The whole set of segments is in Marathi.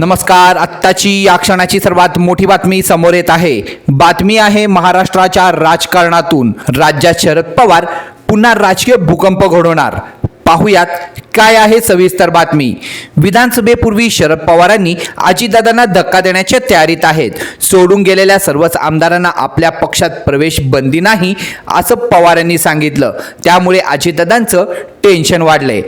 नमस्कार. आत्ताची या क्षणाची सर्वात मोठी बातमी समोर येत आहे. बातमी आहे महाराष्ट्राच्या राजकारणातून. राज्यात शरद पवार पुन्हा राजकीय भूकंप घडवणार. पाहुयात काय आहे सविस्तर बातमी. विधानसभेपूर्वी शरद पवारांनी अजितदादांना धक्का देण्याच्या तयारीत आहेत. सोडून गेलेल्या सर्वच आमदारांना आपल्या पक्षात प्रवेश बंदी नाही असं पवारांनी सांगितलं. त्यामुळे अजितदादांचं टेन्शन वाढलंय.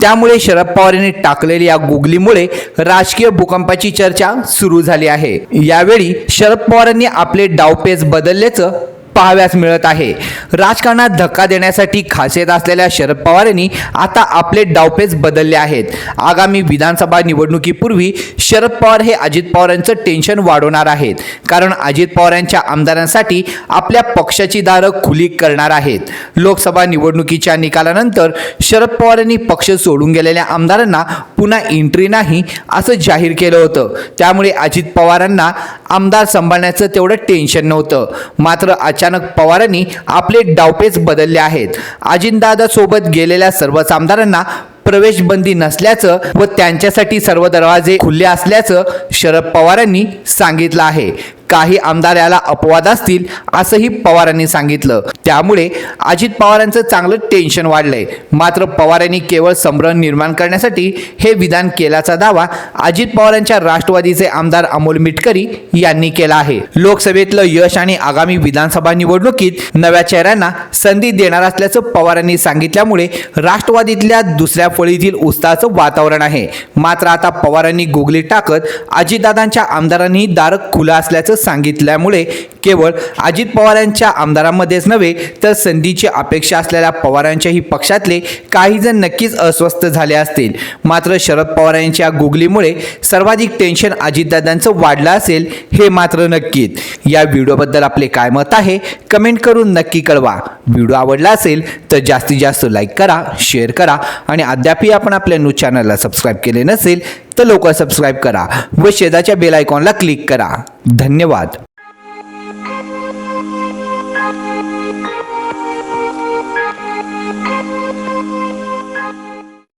त्यामुळे शरद पवार यांनी टाकलेल्या या गुगलीमुळे राजकीय भूकंपाची चर्चा सुरू झाली आहे. यावेळी शरद पवारांनी आपले डावपेच बदलल्याचं पाहाव्यास मिळत आहे. राजकारणात धक्का देण्यासाठी खासियत असलेल्या शरद पवारांनी आता आपले डावपेच बदलले आहेत. आगामी विधानसभा निवडणुकीपूर्वी शरद पवार हे अजित पवारांचं टेन्शन वाढवणार आहेत. कारण अजित पवार यांच्या आमदारांसाठी आपल्या पक्षाची दारं खुली करणार आहेत. लोकसभा निवडणुकीच्या निकालानंतर शरद पवारांनी पक्ष सोडून गेलेल्या आमदारांना पुन्हा एंट्री नाही असं जाहीर केलं होतं. त्यामुळे अजित पवारांना आमदार सांभाळण्याचं तेवढं टेन्शन नव्हतं. मात्र अचानक पवारांनी आपले डावपेच बदलले आहेत. अजितदादा सोबत गेलेल्या सर्वच आमदारांना प्रवेशबंदी नसल्याचं व त्यांच्यासाठी सर्व दरवाजे खुले असल्याचं शरद पवारांनी सांगितलं आहे. काही आमदार याला अपवाद असतील असंही पवारांनी सांगितलं. त्यामुळे अजित पवारांचं चांगलं टेन्शन वाढलंय. मात्र पवारांनी केवळ संभ्रम निर्माण करण्यासाठी हे विधान केल्याचा दावा अजित पवारांच्या राष्ट्रवादीचे आमदार अमोल मिटकरी यांनी केला आहे. लोकसभेतलं यश आणि आगामी विधानसभा निवडणुकीत नव्या चेहऱ्यांना संधी देणार असल्याचं पवारांनी सांगितल्यामुळे राष्ट्रवादीतल्या दुसऱ्या फळीतील उत्साहाचं वातावरण आहे. मात्र आता पवारांनी गुगली टाकत अजितदादांच्या आमदारांनी दार खुलं असल्याचं सांगितल्यामुळे केवळ अजित पवारांच्या आमदारांमध्येच नव्हे तर संधीची अपेक्षा असलेल्या पवारांच्याही पक्षातले काहीजण नक्कीच अस्वस्थ झाले असतील. मात्र शरद पवारांच्या गुगलीमुळे सर्वाधिक टेन्शन अजितदादांचं वाढलं असेल हे मात्र नक्कीच. या व्हिडिओबद्दल आपले काय मत आहे कमेंट करून नक्की कळवा. व्हिडिओ आवडला असेल तर जास्तीत जास्त लाईक करा शेअर करा आणि अद्यापही आपण आपल्या न्यूज चॅनलला सबस्क्राईब केले नसेल लवकर सबस्क्राईब करा व शेजाच्या बेल आयकॉनला क्लिक करा. धन्यवाद.